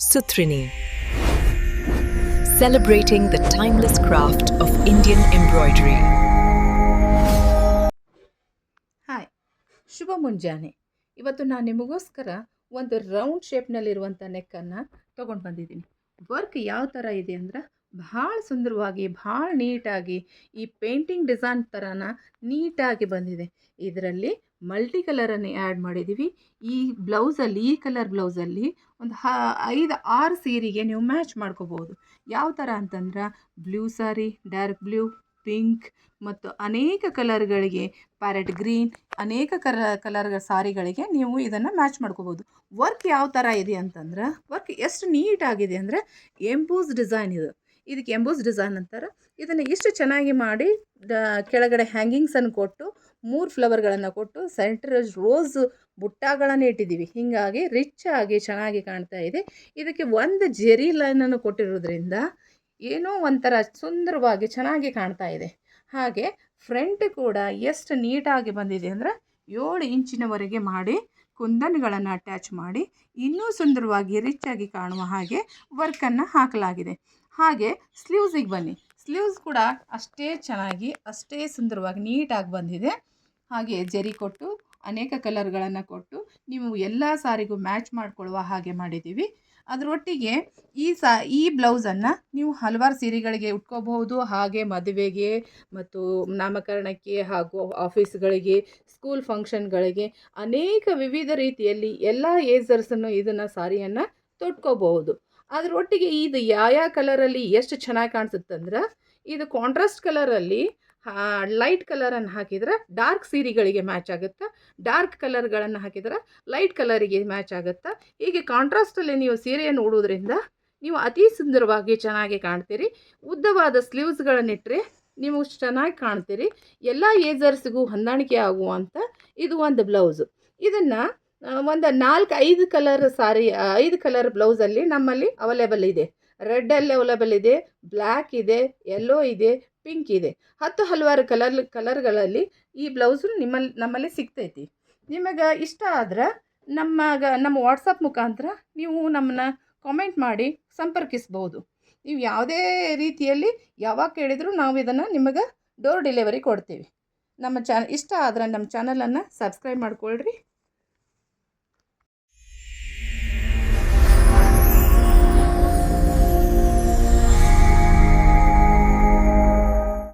Sutrini. Celebrating the timeless craft of Indian embroidery. Hi ಶುಭ ಮುಂಜಾನೆ ಇವತ್ತು ನಾನು ನಿಮಗೋಸ್ಕರ ಒಂದು ರೌಂಡ್ ಶೇಪ್ನಲ್ಲಿರುವಂಥ ನೆಕ್ಕನ್ನು ತೊಗೊಂಡು ಬಂದಿದ್ದೀನಿ ವರ್ಕ್ ಯಾವ ಥರ ಇದೆ ಅಂದ್ರೆ ಭಾಳ ಸುಂದರವಾಗಿ, ಭಾಳ ನೀಟಾಗಿ ಈ ಪೇಂಟಿಂಗ್ ಡಿಸೈನ್ ಥರನ ನೀಟಾಗಿ ಬಂದಿದೆ. ಇದರಲ್ಲಿ ಮಲ್ಟಿ ಕಲರನ್ನು ಆ್ಯಡ್ ಮಾಡಿದ್ದೀವಿ ಈ ಬ್ಲೌಸಲ್ಲಿ, ಈ ಕಲರ್ ಬ್ಲೌಸಲ್ಲಿ ಒಂದು ಹ, ಐದು, ಆರು ಸೀರೆಗೆ ನೀವು ಮ್ಯಾಚ್ ಮಾಡ್ಕೋಬೋದು. ಯಾವ ಥರ ಅಂತಂದ್ರೆ blue sari dark blue, pink ಮತ್ತು ಅನೇಕ ಕಲರ್ಗಳಿಗೆ ಪ್ಯಾರೆಟ್ ಗ್ರೀನ್, ಅನೇಕ ಕಲ ಕಲರ್ ಸಾರಿಗಳಿಗೆ ನೀವು ಇದನ್ನು ಮ್ಯಾಚ್ ಮಾಡ್ಕೋಬೋದು. ವರ್ಕ್ ಯಾವ ಥರ ಇದೆ ಅಂತಂದ್ರೆ, ವರ್ಕ್ ಎಷ್ಟು ನೀಟಾಗಿದೆ ಅಂದರೆ, ಎಂಬೂಸ್ ಡಿಸೈನ್ ಇದು. ಇದಕ್ಕೆ ಎಂಬೂಸ್ ಡಿಸೈನ್ ಅಂತಾರೆ ಇದನ್ನು ಇಷ್ಟು ಚೆನ್ನಾಗಿ ಮಾಡಿ ಕೆಳಗಡೆ ಹ್ಯಾಂಗಿಂಗ್ಸನ್ನು ಕೊಟ್ಟು, ಮೂರು ಫ್ಲವರ್ಗಳನ್ನು ಕೊಟ್ಟು ಸೆಂಟ್ರ್ ರೋಸ್ ಬುಟ್ಟಾಗಳನ್ನು ಇಟ್ಟಿದ್ದೀವಿ. ಹೀಗಾಗಿ ರಿಚ್ ಆಗಿ ಚೆನ್ನಾಗಿ ಕಾಣ್ತಾ ಇದೆ. ಇದಕ್ಕೆ ಒಂದು ಜೆರಿ ಲೈನನ್ನು ಕೊಟ್ಟಿರೋದ್ರಿಂದ ಏನೋ ಒಂಥರ ಸುಂದರವಾಗಿ ಚೆನ್ನಾಗಿ ಕಾಣ್ತಾ ಇದೆ. ಹಾಗೆ ಫ್ರಂಟ್ ಕೂಡ ಎಷ್ಟು ನೀಟಾಗಿ ಬಂದಿದೆ ಅಂದರೆ ಏಳು ಇಂಚಿನವರೆಗೆ ಮಾಡಿ, ಕುಂದನ್ಗಳನ್ನು ಅಟ್ಯಾಚ್ ಮಾಡಿ, ಇನ್ನೂ ಸುಂದರವಾಗಿ ರಿಚ್ ಆಗಿ ಕಾಣುವ ಹಾಗೆ ವರ್ಕನ್ನು ಹಾಕಲಾಗಿದೆ. ಹಾಗೆ ಸ್ಲೀವ್ಸಿಗೆ ಬನ್ನಿ. ಸ್ಲೀವ್ಸ್ ಕೂಡ ಅಷ್ಟೇ ಚೆನ್ನಾಗಿ, ಅಷ್ಟೇ ಸುಂದರವಾಗಿ ನೀಟಾಗಿ ಬಂದಿದೆ. ಹಾಗೆ ಜರಿ ಕೊಟ್ಟು, ಅನೇಕ ಕಲರ್ಗಳನ್ನು ಕೊಟ್ಟು ನೀವು ಎಲ್ಲ ಸಾರಿಗೂ ಮ್ಯಾಚ್ ಮಾಡಿಕೊಳ್ಳುವ ಹಾಗೆ ಮಾಡಿದ್ದೀವಿ. ಅದರೊಟ್ಟಿಗೆ ಈ ಸಾ, ಈ ಬ್ಲೌಸನ್ನು ನೀವು ಹಲವಾರು ಸೀರೆಗಳಿಗೆ ಉಟ್ಕೋಬಹುದು. ಹಾಗೆ ಮದುವೆಗೆ ಮತ್ತು ನಾಮಕರಣಕ್ಕೆ ಹಾಗೂ ಆಫೀಸ್ಗಳಿಗೆ, ಸ್ಕೂಲ್ ಫಂಕ್ಷನ್ಗಳಿಗೆ ಅನೇಕ ವಿವಿಧ ರೀತಿಯಲ್ಲಿ ಎಲ್ಲ ಏಜರ್ಸನ್ನು ಇದನ್ನು ಸಾರಿಯನ್ನು ತೊಟ್ಕೋಬಹುದು. ಅದರೊಟ್ಟಿಗೆ ಇದು ಯಾವ ಕಲರಲ್ಲಿ ಎಷ್ಟು ಚೆನ್ನಾಗಿ ಕಾಣಿಸುತ್ತಂದ್ರೆ, ಇದು ಕಾಂಟ್ರಾಸ್ಟ್ ಕಲರಲ್ಲಿ ಲೈಟ್ ಕಲರನ್ನು ಹಾಕಿದರೆ ಡಾರ್ಕ್ ಸೀರೆಗಳಿಗೆ ಮ್ಯಾಚ್ ಆಗುತ್ತೆ ಡಾರ್ಕ್ ಕಲರ್ಗಳನ್ನು ಹಾಕಿದರೆ ಲೈಟ್ ಕಲರಿಗೆ ಮ್ಯಾಚ್ ಆಗುತ್ತೆ, ಹೀಗೆ ಕಾಂಟ್ರಾಸ್ಟಲ್ಲಿ ನೀವು ಸೀರೆಯನ್ನು ಉಡೋದ್ರಿಂದ ನೀವು ಅತಿ ಸುಂದರವಾಗಿ ಚೆನ್ನಾಗಿ ಕಾಣ್ತೀರಿ. ಉದ್ದವಾದ ಸ್ಲೀವ್ಸ್ಗಳನ್ನಿಟ್ಟರೆ ನೀವು ಚೆನ್ನಾಗಿ ಕಾಣ್ತೀರಿ. ಎಲ್ಲ ಏಜರ್ಸ್ಗೂ ಹೊಂದಾಣಿಕೆ ಆಗುವಂಥ ಇದು ಒಂದು ಬ್ಲೌಸು ಇದನ್ನು ಒಂದು ನಾಲ್ಕು ಐದು ಕಲರ್ ಸಾರಿ ಐದು ಕಲರ್ ಬ್ಲೌಸಲ್ಲಿ ನಮ್ಮಲ್ಲಿ ಅವೈಲೇಬಲ್ ಇದೆ. ರೆಡ್ಡಲ್ಲಿ ಅವೈಲೇಬಲ್ ಇದೆ ಬ್ಲ್ಯಾಕ್ ಇದೆ ಯೆಲ್ಲೋ ಇದೆ ಪಿಂಕ್ ಇದೆ. ಹತ್ತು ಹಲವಾರು ಕಲರ್, ಕಲರ್ಗಳಲ್ಲಿ ಈ ಬ್ಲೌಸು ನಿಮ್ಮಲ್ಲಿ ನಮ್ಮಲ್ಲಿ ಸಿಗ್ತೈತಿ. ನಿಮಗೆ ಇಷ್ಟ ಆದ್ರೆ ನಮ್ಮ ನಮ್ಮ ವಾಟ್ಸಪ್ ಮುಖಾಂತರ ನೀವು ನಮ್ಮನ್ನ ಕಾಮೆಂಟ್ ಮಾಡಿ ಸಂಪರ್ಕಿಸ್ಬೋದು. ನೀವು ಯಾವುದೇ ರೀತಿಯಲ್ಲಿ ಯಾವಾಗ ಕೇಳಿದರೂ ನಾವು ಇದನ್ನು ನಿಮಗೆ ಡೋರ್ ಡೆಲಿವರಿ ಕೊಡ್ತೀವಿ. ನಮ್ಮ ಚಾನ್ ಇಷ್ಟ ಆದ್ರೆ ನಮ್ಮ ಚಾನಲನ್ನು ಸಬ್ಸ್ಕ್ರೈಬ್ ಮಾಡ್ಕೊಳ್ರಿ.